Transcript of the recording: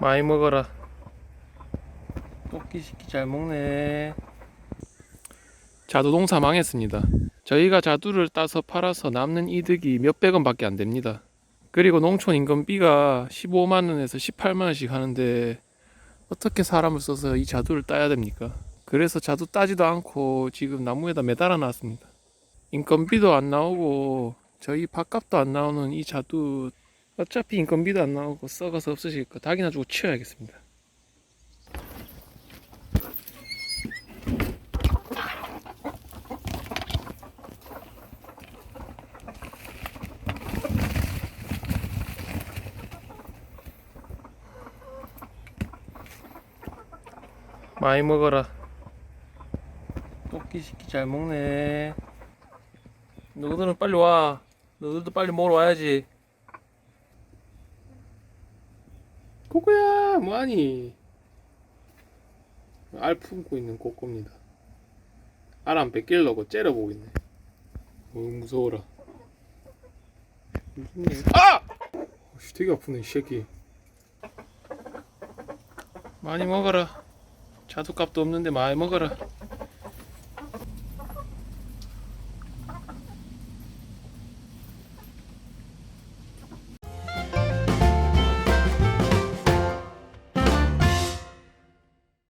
많이 먹어라. 토끼 새끼 잘 먹네. 자두 농사 망했습니다. 저희가 자두를 따서 팔아서 남는 이득이 몇백 원밖에 안 됩니다. 그리고 농촌 인건비가 15만 원에서 18만 원씩 하는데 어떻게 사람을 써서 이 자두를 따야 됩니까? 그래서 자두 따지도 않고 지금 나무에다 매달아 놨습니다. 인건비도 안 나오고 저희 밥값도 안 나오는 이 자두 어차피 인건비도 안 나오고 썩어서 거 닭이나 주고 치워야겠습니다. 많이 먹어라. 토끼 새끼 잘 먹네. 너희들은 빨리 와. 너희들도 빨리 먹으러 와야지. 꼬꼬야, 뭐하니? 알 품고 있는 꼬꼬입니다. 알 안 뺏기려고 째려보고 있네. 어, 무서워라. 일? 아! 씨, 되게 아프네, 이 새끼. 많이 먹어라. 자두값도 없는데 많이 먹어라.